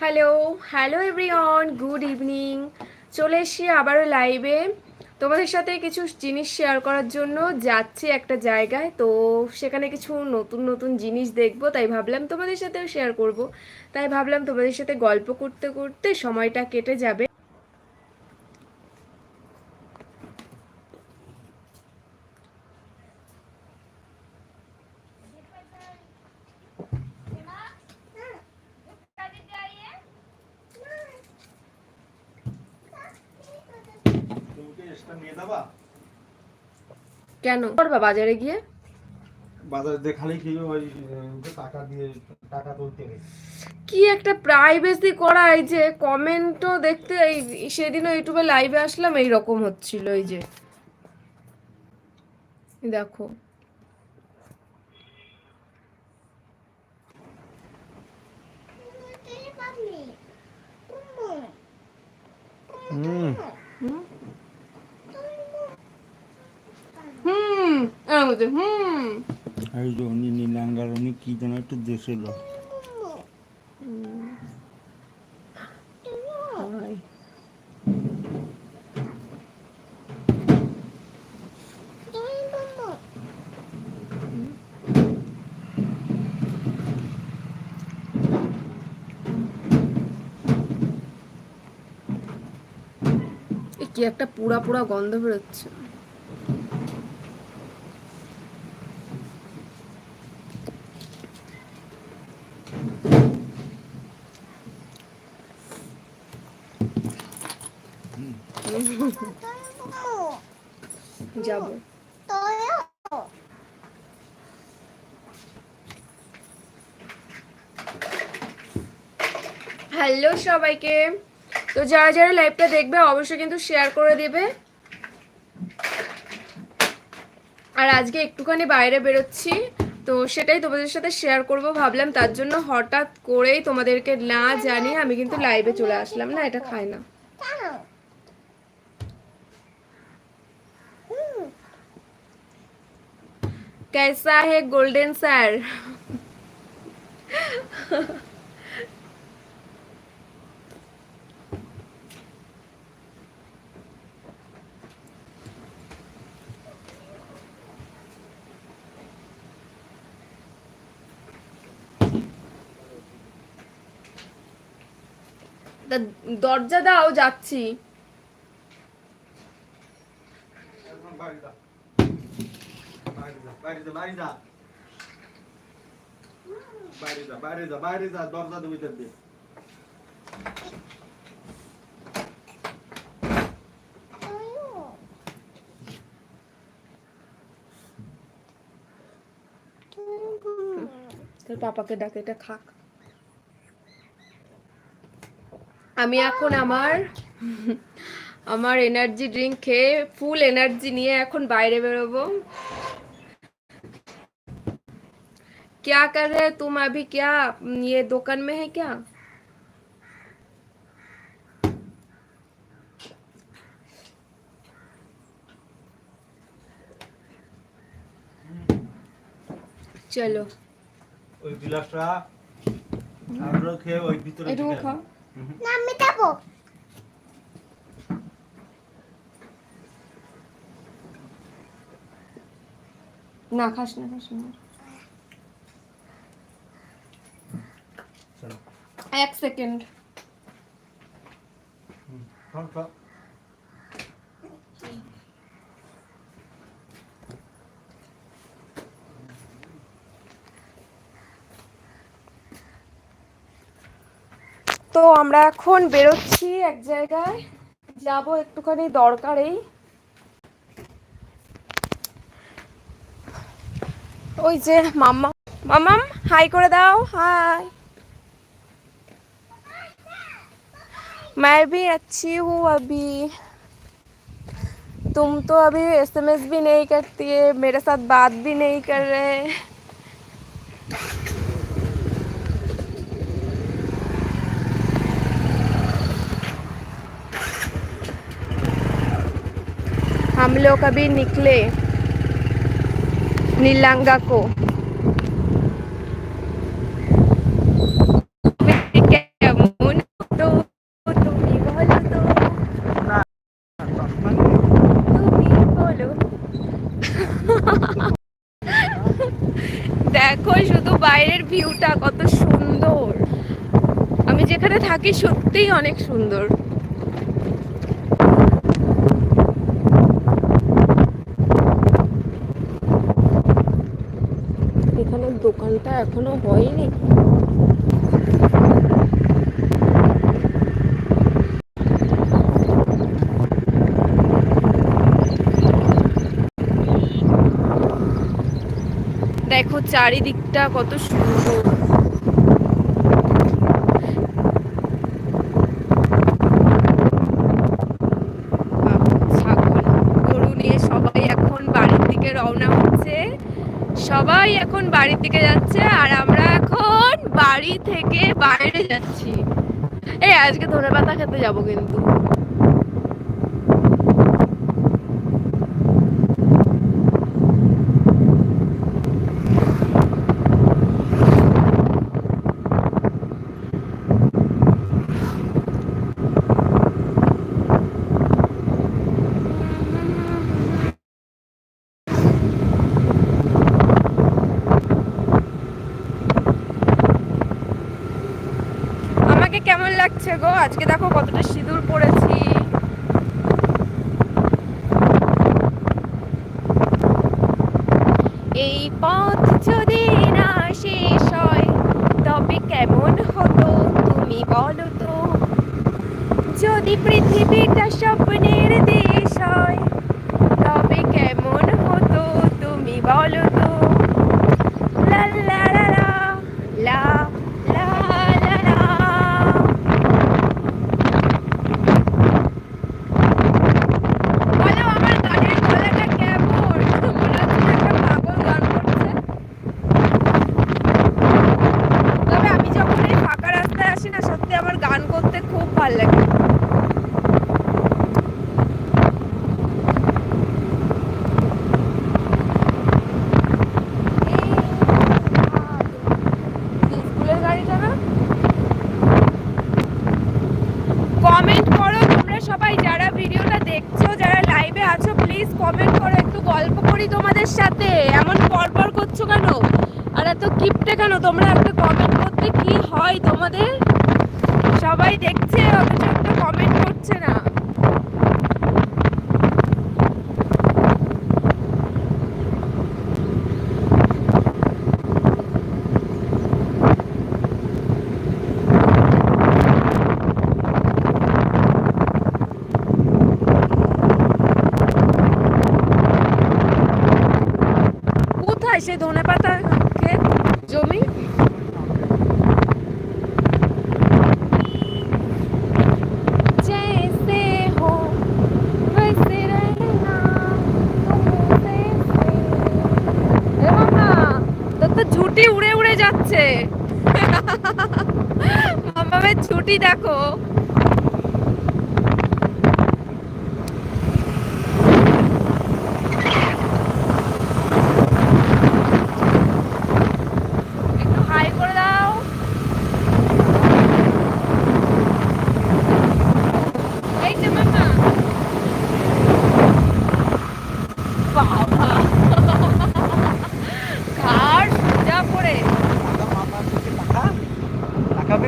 Hello hello everyone good evening চলে এসছি আবারও লাইভে তোমাদের সাথে কিছু জিনিস শেয়ার করার জন্য যাচ্ছি একটা জায়গায়। তো সেখানে কিছু নতুন নতুন জিনিস দেখব, তাই ভাবলাম তোমাদের সাথেও শেয়ার করব। তাই ভাবলাম তোমাদের সাথে গল্প করতে করতে সময়টা কেটে যাবে। নিয়ে যাবা? কেন? করবা বাজারে গিয়ে? বাজারে দেখালেই কি ওই টাকা দিয়ে টাকা তুলতে কি একটা প্রাইভেসি করা এই যে কমেন্টও দেখতে এই সেদিনও ইউটিউবে লাইভে আসলাম এই রকম হচ্ছিল এই যে। দেখো। হুম হুম হচ্ছে, হুম এই যে উনি নীলাঙ্গার উনি কি যেন একটু হাই। কি একটা পুরা পুরা গন্ধ বেরোচ্ছে যাব। হ্যালো সবাইকে। তো যারা যারা লাইভটা দেখবে, অবশ্যই কিন্তু শেয়ার করে দেবে। আর আজকে একটুখানি বাইরে বেরোচ্ছি, তো সেটাই তোমাদের সাথে শেয়ার করব। ভাবলাম তার জন্য হঠাৎ করেই তোমাদেরকে না জানিয়ে আমি কিন্তু লাইভে চলে আসলাম। না, এটা খাই না। कैसा है गोल्डन सर তা দরজা দাও যাচ্ছি তোর পাপাকে ডাকে, এটা খাক। আমি এখন আমার আমার এনার্জি ড্রিঙ্ক খেয়ে ফুল এনার্জি নিয়ে এখন বাইরে বেরোবো। क्या कर रहे तुम अभी क्या ये दुकान में है क्या চলো ওই গিলাসটা আমরা খেয়ে ওই ভিতরে এটুকু ঢুকে খাও না আমি যাবো না খাস না খাস না এক সেকেন্ড। তো আমরা এখন বেরোচ্ছি এক জায়গায়। যাব একটুখানি দরকারেই। ওই যে মাম্মা। মামাম হাই করে দাও হাই मैं भी अच्छी हूँ अभी। तुम तो अभी एसएमएस भी नहीं करती है, मेरे साथ बात भी नहीं कर रहे हम लोग अभी निकले नीलांगा को। ভিউটা কত সুন্দর। আমি যেখানে থাকি সত্যিই অনেক সুন্দর। এখানে দোকানটা এখনও হয়নি। দেখো চারিদিকটা কত সুন্দর। সবাই এখন বাড়ির দিকে রওনা হচ্ছে। সবাই এখন বাড়ির দিকে যাচ্ছে আর আমরা এখন বাড়ি থেকে বাইরে যাচ্ছি। এই আজকে ধনে পাতা খেতে যাব কিন্তু। কেমন লাগছে গো? আজকে দেখো কতটা সিঁদুর পড়েছি। এই পথ যদি না শেষ হয়, তবে কেমন হতো তুমি বলো তো? যদি পৃথিবীটা স্বপ্নের দেশ হয়, তবে কেমন হতো তুমি বলো কমেন্ট করো, তোমরা সবাই যারা ভিডিওটা দেখছ, যারা লাইভে আছো প্লিজ কমেন্ট করো, একটু গল্প করি তোমাদের সাথে। এমন পরপর করছ কেন? আর এত কিপটে কেন? তোমরা একটা কমেন্ট করতে কি হয় তোমাদের? সবাই দেখছে, অথচ একটা কমেন্ট করছে না। যাচ্ছে মামামের ছুটি দেখো।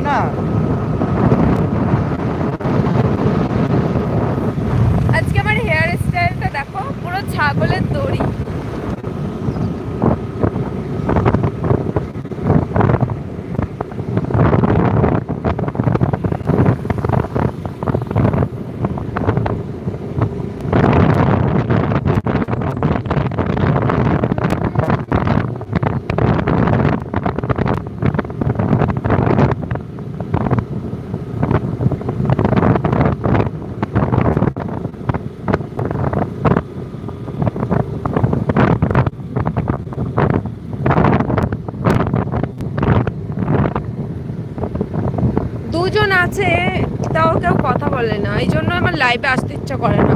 呐、啊。আছে তাও কেউ কথা বলে না। এই জন্য আমার লাইভে আসতে ইচ্ছা করে না।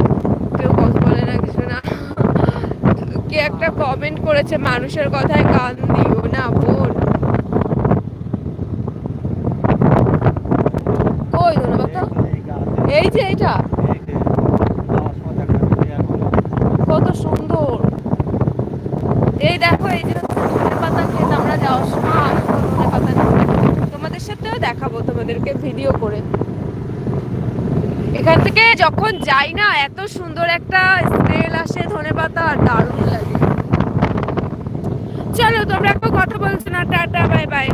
কেউ কথা বলে না, কিছু না। কে একটা কমেন্ট করেছে, মানুষের কথায় কান দিও না, বোন। কই ধন্যবাদ এই যে এটা কত সুন্দর। এই দেখো, এই যে পাতা খেত আমরা যাব অসম্ভব ধনে পাতা তোমাদের সাথেও দেখাবো, তোমাদেরকে ভিডিও করে। এখান থেকে যখন যাই না, এত সুন্দর একটা স্মেল আসে, ধনে পাতা, আর দারুণ লাগে। চলো, তোমরা একটু কথা বলছো না, টাটা বাই বাই